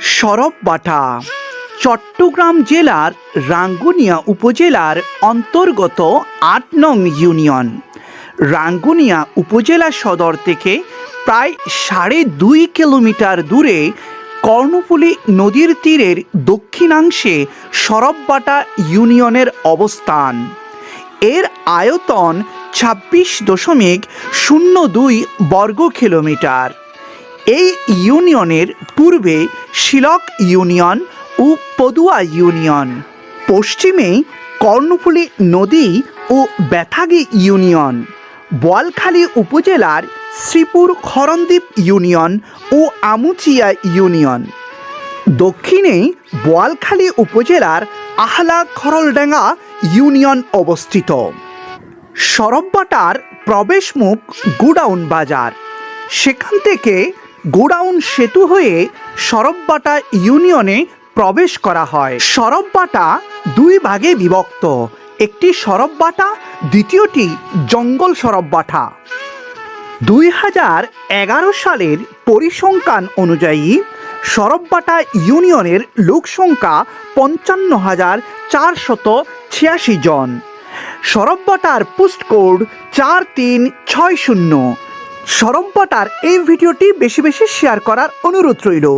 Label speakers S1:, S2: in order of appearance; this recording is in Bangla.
S1: সরববাটা চট্টগ্রাম জেলার রাঙ্গুনিয়া উপজেলার অন্তর্গত আট নং ইউনিয়ন। রাঙ্গুনিয়া উপজেলা সদর থেকে প্রায় সাড়ে দুই কিলোমিটার দূরে কর্ণফুলী নদীর তীরের দক্ষিণাংশে সরববাটা ইউনিয়নের অবস্থান। এর আয়তন ছাব্বিশ দশমিক শূন্য দুই বর্গ কিলোমিটার। এই ইউনিয়নের পূর্বে শিলক ইউনিয়ন ও পদুয়া ইউনিয়ন। পশ্চিমে কর্ণফুলী নদী ও বেথাগি ইউনিয়ন। বোয়ালখালী উপজেলার শ্রীপুর খরণদ্বীপ ইউনিয়ন ও আমুচিয়া ইউনিয়ন। দক্ষিণে বোয়ালখালী উপজেলার আহলা খরলডাঙ্গা ইউনিয়ন অবস্থিত। সরববাটার প্রবেশমুখ গুডাউন বাজার। সেখান থেকে গোডাউন সেতু হয়ে সরববাটা ইউনিয়নে প্রবেশ করা হয়। সরববাটা দুই ভাগে বিভক্ত। একটি সরববাটা, দ্বিতীয়টি জঙ্গল সরববাটা। দুই হাজার এগারো সালের পরিসংখ্যান অনুযায়ী সরববাটা ইউনিয়নের লোকসংখ্যা পঞ্চান্ন হাজার চারশত ছিয়াশি জন। সরববাটার পোস্ট কোড চার তিন ছয় শূন্য। সরববাটার এই ভিডিওটি বেশি বেশি শেয়ার করার অনুরোধ রইল।